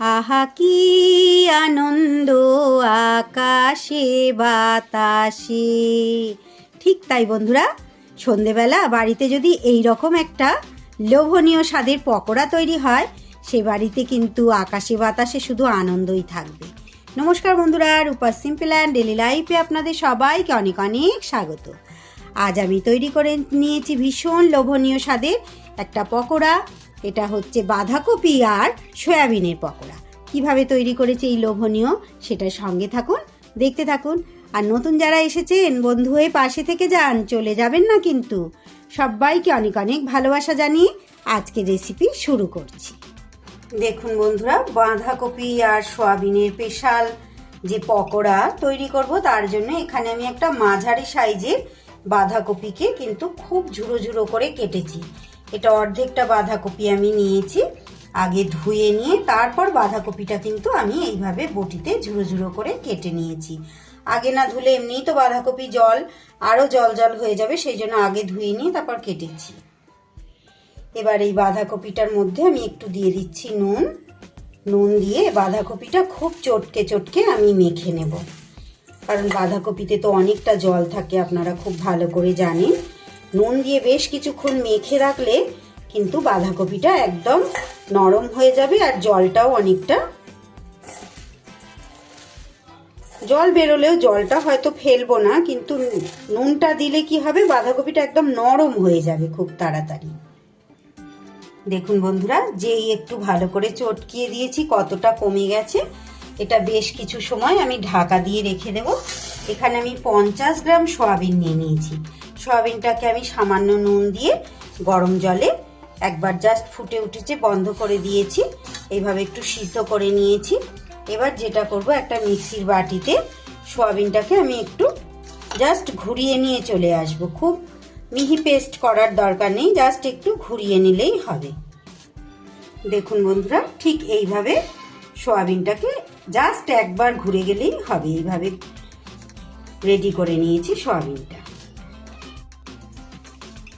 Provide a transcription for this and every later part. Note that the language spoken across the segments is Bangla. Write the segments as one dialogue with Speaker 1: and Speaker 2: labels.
Speaker 1: আহা, কি আনন্দ, আকাশে বাতাসে। ঠিক তাই বন্ধুরা, সন্ধেবেলা বাড়িতে যদি এই রকম একটা লোভনীয় স্বাদের পকোড়া তৈরি হয়, সে বাড়িতে কিন্তু আকাশে বাতাসে শুধু আনন্দই থাকবে। নমস্কার বন্ধুরা রূপার সিম্পল অ্যান্ড ডেলি লাইফে আপনাদের সবাইকে অনেক অনেক স্বাগত। আজ আমি তৈরি করে নিয়েছি ভীষণ লোভনীয় স্বাদের একটা পকোড়া। এটা হচ্ছে বাঁধাকপি আর সয়াবিনের পকোড়া। কীভাবে তৈরি করেছে এই লোভনীয় সেটা সঙ্গে থাকুন, দেখতে থাকুন। আর নতুন যারা এসেছেন, বন্ধু হয়ে পাশে থেকে যান, চলে যাবেন না কিন্তু। সবাইকে অনেক অনেক ভালোবাসা জানিয়ে আজকে রেসিপি শুরু করছি। দেখুন বন্ধুরা, বাঁধাকপি আর সয়াবিনের স্পেশাল যে পকোড়া তৈরি করব, তার জন্য এখানে আমি একটা মাঝারি সাইজের বাঁধাকপিকে কিন্তু খুব ঝুড়ো ঝুড়ো করে কেটেছি। এটা অর্ধেকটা বাঁধাকপি আমি নিয়েছি। আগে ধুয়ে নিয়ে তারপর বাঁধাকপিটা কিন্তু আমি এইভাবে বটিতে ঝুড়ো ঝুড়ো করে কেটে নিয়েছি। আগে না ধুলে এমনিই তো বাঁধাকপি জল, আরও জল জল হয়ে যাবে, সেই জন্য আগে ধুয়ে নিয়ে তারপর কেটেছি। এবার এই বাঁধাকপিটার মধ্যে আমি একটু দিয়ে দিচ্ছি নুন। নুন দিয়ে বাঁধাকপিটা খুব চটকে চটকে আমি মেখে নেব। কারণ বাঁধাকপিতে তো অনেকটা জল থাকে, আপনারা খুব ভালো করে জানেন। নুন দিয়ে বেশ কিছুক্ষণ মেখে রাখলে কিন্তু বাঁধাকপিটা একদম নরম হয়ে যাবে আর জলটাও অনেকটা। জল বেরোলেও জলটা হয়তো ফেলব না, কিন্তু নুনটা দিলে কি হবে, বাঁধাকপিটা একদম নরম হয়ে যাবে খুব তাড়াতাড়ি। দেখুন বন্ধুরা, যেই একটু ভালো করে চটকিয়ে দিয়েছি, কতটা কমে গেছে। এটা বেশ কিছু সময় আমি ঢাকা দিয়ে রেখে দেব। এখানে আমি পঞ্চাশ গ্রাম সয়াবিন নিয়ে নিয়েছি। সয়াবিনটাকে আমি সামান্য নুন দিয়ে গরম জলে একবার জাস্ট ফুটে উঠেছে, বন্ধ করে দিয়েছি। এইভাবে একটু সিদ্ধ করে নিয়েছি। এবার যেটা করব, একটা মিক্সির বাটিতে সয়াবিনটাকে আমি একটু জাস্ট ঘুরিয়ে নিয়ে চলে আসব। খুব মিহি পেস্ট করার দরকার নেই জাস্ট একটু ঘুরিয়ে নিলেই হবে। দেখুন বন্ধুরা, ঠিক এইভাবে সয়াবিনটাকে জাস্ট একবার ঘুরে গেলেই হবে এইভাবে। রেডি করে নিয়েছি সয়াবিনটা।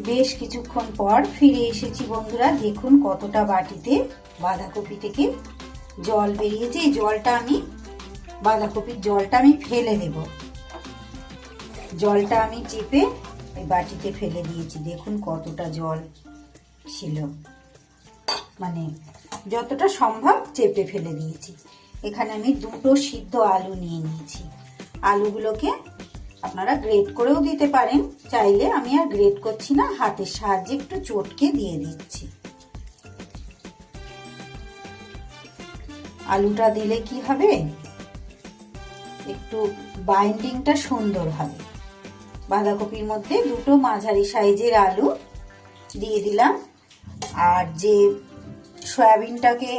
Speaker 1: বেশ কিছুক্ষণ পর ফিরে এসেছি বন্ধুরা, দেখুন কতটা বাটিতে বাঁধাকপি থেকে জল বেরিয়েছে। এই জলটা আমি, বাঁধাকপির জলটা আমি ফেলে দেব। জলটা আমি চেপে ওই বাটিতে ফেলে দিয়েছি। দেখুন কতটা জল ছিল। মানে যতটা সম্ভব চেপে ফেলে দিয়েছি। এখানে আমি দুটো সিদ্ধ আলু নিয়ে নিয়েছি। আলুগুলোকে আপনারা গ্রেট করেও দিতে পারেন, চাইলে আমি আর গ্রেট করছি না, হাতের সাহায্যে একটু চটকে দিয়ে দিচ্ছি। আলুটা দিলে কি হবে? একটু বাইন্ডিংটা সুন্দর হবে। বাঁধাকপির মধ্যে দুটো মাঝারি সাইজের আলু দিয়ে দিলাম। আর যে সয়াবিনটাকে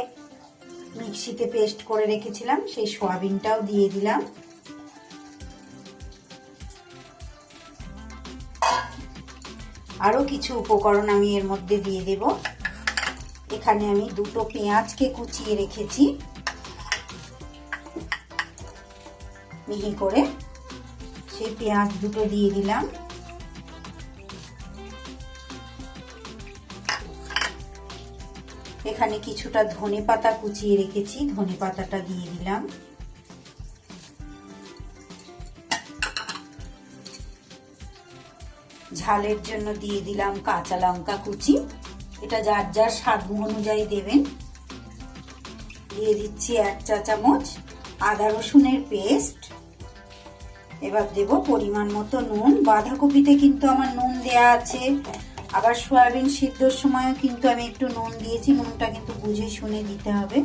Speaker 1: মিক্সিতে পেস্ট করে রেখেছিলাম, সেই সোয়াবিনটাও দিয়ে দিলাম। আরও কিছু উপকরণ আমি এর মধ্যে দিয়ে দেব। এখানে আমি দুটো পেঁয়াজকে কুচিয়ে রেখেছি। মিহি করে সেই পেঁয়াজ দুটো দিয়ে দিলাম। এখানে কিছুটা ধনে পাতা কুচিয়ে রেখেছি। ধনে পাতাটা দিয়ে দিলাম। ঝালের জন্য দিয়ে দিলাম কাঁচা লঙ্কা কুচি। এটা যার যার স্বাদ অনুযায়ী দেবেন। দিয়ে দিচ্ছি এক চা চামচ আদা রসুনের পেস্ট। এবার দেব পরিমাণ মতো নুন। বাঁধাকপিতে কিন্তু আমার নুন দেয়া আছে। আবার সয়াবিন সিদ্ধর সময়ও কিন্তু আমি একটু নুন দিয়েছি, নুনটা কিন্তু বুঝে শুনে দিতে হবে।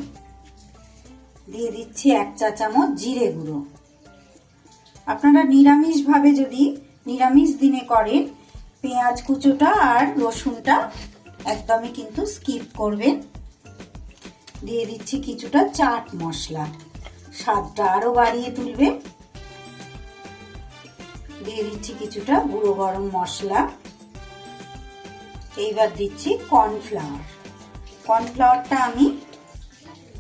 Speaker 1: দিয়ে দিচ্ছি এক চা চামচ জিরে গুঁড়ো। আপনারা নিরামিষভাবে যদি নিরামিষ দিনে করেন, পেঁয়াজ কুচোটা আর রসুনটা একদমই কিন্তু স্কিপ করবেন। দিয়ে দিচ্ছি কিছুটা চাট মশলা। স্বাদটা আরও বাড়িয়ে তুলবে। দিয়ে দিচ্ছি কিছুটা গুঁড়ো গরম মশলা। এইবার দিচ্ছি কর্নফ্লাওয়ার। কর্নফ্লাওয়ারটা আমি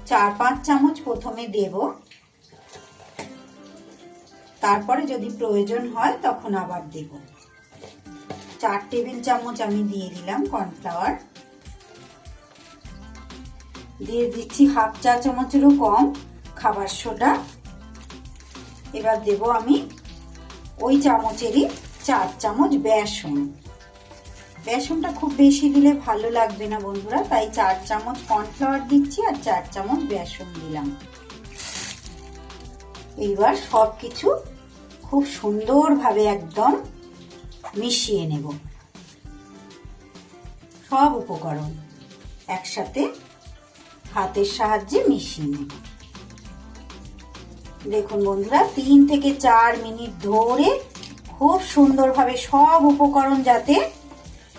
Speaker 1: চার, পাঁচ চামচ প্রথমে দেব। তারপরে যদি প্রয়োজন হয় তখন আবার দেব। চার টেবিল চামচ আমি দিয়ে দিলাম কর্নফ্লাওয়ার। দিয়ে দিচ্ছি হাফ চা চামচেরও কম খাবার সোডা। এবার দেব আমি ওই চামচেরই চার চামচ বেসন। বেসনটা খুব বেশি দিলে ভালো লাগবে না বন্ধুরা, তাই চার চামচ কর্নফ্লাওয়ার দিচ্ছি আর চার চামচ বেসন দিলাম। এইবার সব কিছু খুব সুন্দরভাবে একদম মিশিয়ে নেব। সব উপকরণ একসাথে হাতের সাহায্যে মিশিয়ে নেব। দেখুন বন্ধুরা, তিন থেকে চার মিনিট ধরে খুব সুন্দরভাবে সব উপকরণ যাতে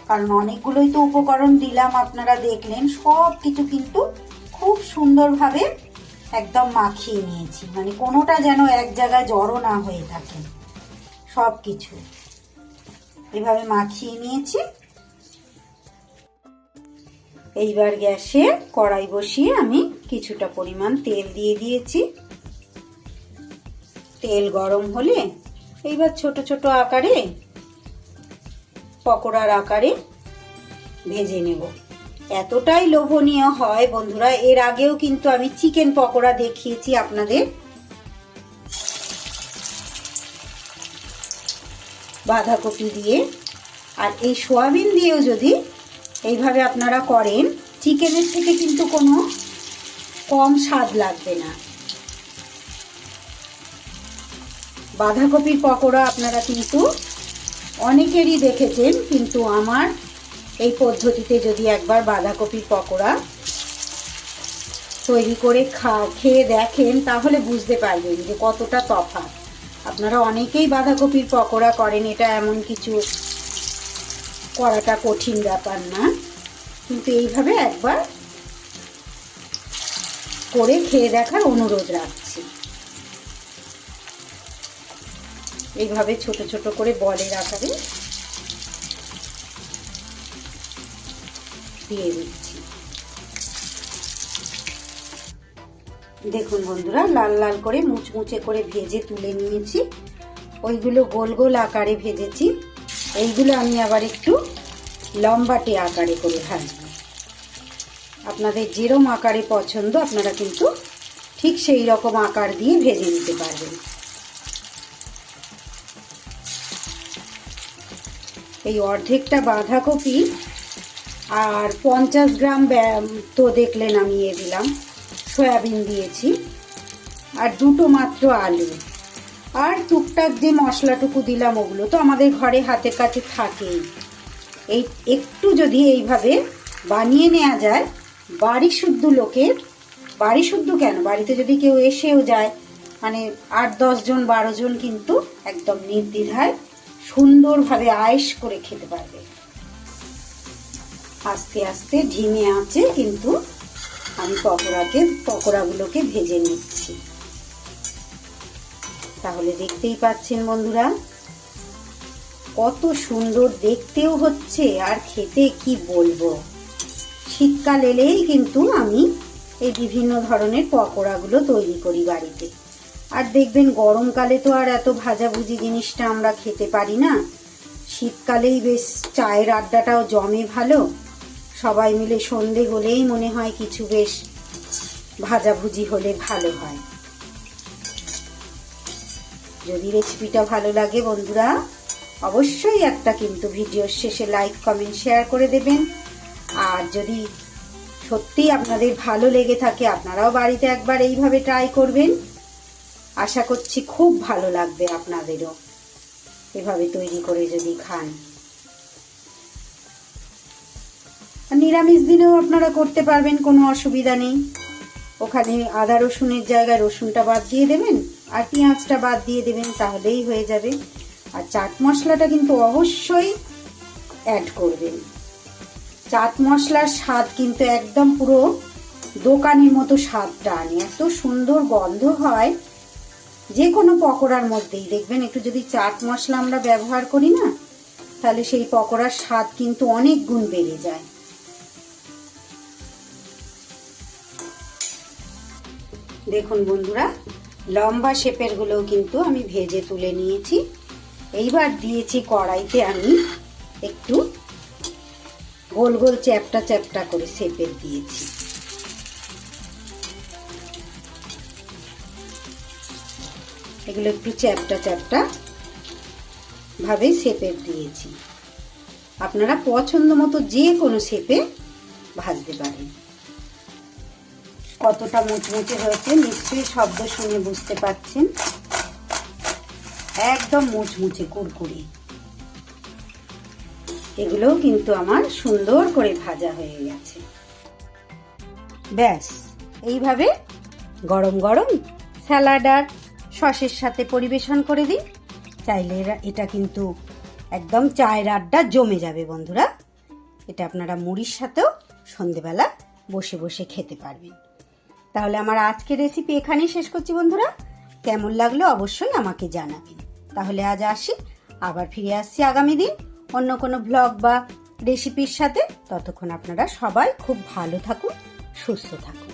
Speaker 1: কারণ অনেকগুলোই তো উপকরণ দিলাম, আপনারা দেখলেন। সব কিছু কিন্তু খুব সুন্দরভাবে একদম মাখিয়ে নিয়েছি। মানে কোনোটা যেন এক জায়গায় জড়ো না হয়ে থাকে। সব কিছু এভাবে মাখিয়ে নিয়েছি। এইবার গ্যাসে কড়াই বসিয়ে আমি কিছুটা পরিমাণ তেল দিয়ে দিয়েছি। তেল গরম হলে এইবার ছোট ছোট আকারে পকোড়ার আকারে ভেজে নেব। এতটাই লোভনীয় হয় বন্ধুরা, এর আগেও কিন্তু আমি চিকেন পকোড়া দেখিয়েছি আপনাদের। বাঁধাকপি দিয়ে। আর এই সোয়াবিন দিয়েও যদি এইভাবে আপনারা করেন, চিকেনের থেকে কিন্তু কোনো কম স্বাদ লাগবে না। বাঁধাকপির পকোড়া আপনারা কিন্তু অনেকেরই দেখেছেন, কিন্তু আমার এই পদ্ধতিতে যদি একবার বাঁধাকপির পকোড়া তৈরি করে খা, খেয়ে দেখেন, তাহলে বুঝতে পারবেন যে কতটা তফাৎ। আপনারা অনেকেই বাঁধাকপির পকোড়া করেন, এটা এমন কিছু করাটা কঠিন ব্যাপার না। কিন্তু এইভাবে একবার করে খেয়ে দেখার অনুরোধ রাখছি। এইভাবে ছোট ছোট করে বলের আকারে দিয়ে দিচ্ছি। দেখুন বন্ধুরা, লাল লাল করে মুচমুচে করে ভেজে তুলে নিয়েছি। ওইগুলো গোল গোল আকারে ভেজেছি। এইগুলো আমি আবার একটু লম্বাটে আকারে করে ভাজব। আপনাদের যেরম আকারে পছন্দ, আপনারা কিন্তু ঠিক সেই রকম আকার দিয়ে ভেজে নিতে পারবেন। এই অর্ধেকটা বাঁধাকপি আর পঞ্চাশ গ্রাম তো দেখলেন আমি এ দিলাম। সয়াবিন দিয়েছি। আর দুটো মাত্র আলু। আর টুকটাক যে মশলাটুকু দিলাম ওগুলো তো আমাদের ঘরে হাতের কাছে থাকেই। এই একটু যদি এইভাবে বানিয়ে নেওয়া যায়, বাড়ি শুদ্ধ লোকের, বাড়ি শুদ্ধ কেন? বাড়িতে যদি কেউ এসেও যায় মানে আট দশজন বারো জন কিন্তু একদম নির্দ্বিধায় সুন্দরভাবে আয়েস করে খেতে পারবে। আস্তে আস্তে ঝিমে আছে, কিন্তু আমি পকোড়াকে, পকোড়াগুলোকে ভেজে নিচ্ছি। তাহলে দেখতেই পাচ্ছেন বন্ধুরা, কত সুন্দর দেখতেও হচ্ছে, আর খেতে কি বলব? শীতকাল এলেই কিন্তু আমি এই বিভিন্ন ধরনের পকোড়াগুলো তৈরি করি বাড়িতে। আর দেখবেন গরমকালে তো আর এত ভাজাভুজি জিনিসটা আমরা খেতে পারি না। শীতকালেই বেশ চায়ের আড্ডাটাও জমে ভালো। সবাই মিলে সন্ধে হলেই মনে হয় কিছু বেশ ভাজাভুজি হলে ভালো হয়। যদি রেসিপিটা ভালো লাগে বন্ধুরা, অবশ্যই একটা কিন্তু ভিডিওর শেষে লাইক কমেন্ট শেয়ার করে দেবেন। আর যদি সত্যি আপনাদের ভালো লেগে থাকে, আপনারাও বাড়িতে একবার এইভাবে ট্রাই করবেন। আশা করছি খুব ভালো লাগবে আপনাদেরও। এভাবে তৈরি করে যদি খান। নিরামিষ দিনেও আপনারা করতে পারবেন, কোনো অসুবিধা নেই। ওখানে আদা রসুনের জায়গায় রসুনটা বাদ দিয়ে দেবেন, আর পেঁয়াজটা বাদ দিয়ে দেবেন, তাহলেই হয়ে যাবে। আর চাট মশলাটা কিন্তু অবশ্যই অ্যাড করবেন। চাট মশলার স্বাদ কিন্তু একদম পুরো দোকানের মতো স্বাদটা আনে। এত সুন্দর গন্ধ হয়। যে কোনো পকোড়ার মধ্যেই। দেখবেন একটু যদি চাট মশলা আমরা ব্যবহার করি না, তাহলে সেই পকোড়ার স্বাদ কিন্তু অনেক গুণ বেড়ে যায়। দেখুন বন্ধুরা, লম্বা শেপের গুলোও কিন্তু আমি ভেজে তুলে নিয়েছি। এইবার দিয়েছি কড়াইতে আমি একটু গোল গোল চ্যাপটা চ্যাপটা করে শেপের দিয়েছি। এগুলো একটু চ্যাপটা চ্যাপটা ভাবে শেপের দিয়েছি। আপনারা পছন্দ মতো যে কোনো শেপে ভাজতে পারেন। কতটা মুচমুচে হয়েছে নিশ্চয়ই শব্দ শুনে বুঝতে পারছেন। একদম মুচমুচে, কুরকুরি। এগুলোও কিন্তু আমার সুন্দর করে ভাজা হয়ে গেছে। ব্যাস, এইভাবে গরম গরম স্যালাড আর সসের সাথে পরিবেশন করে দিন চাইলে এটা কিন্তু একদম চায়ের আড্ডা জমে যাবে বন্ধুরা। এটা আপনারা মুড়ির সাথেও সন্ধেবেলা বসে বসে খেতে পারবেন। তাহলে আমার আজকের রেসিপি এখানেই শেষ করছি বন্ধুরা। কেমন লাগল অবশ্যই আমাকে জানাবেন। তাহলে আজ আসি, আবার ফিরে আসছি আগামী দিন অন্য কোনো ব্লগ বা রেসিপির সাথে। ততক্ষণ আপনারা সবাই খুব ভালো থাকুন, সুস্থ থাকুন।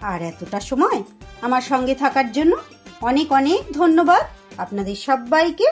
Speaker 1: আর এতটা সময় আমার সঙ্গে থাকার জন্য অনেক অনেক ধন্যবাদ। আপনাদের সবাইকে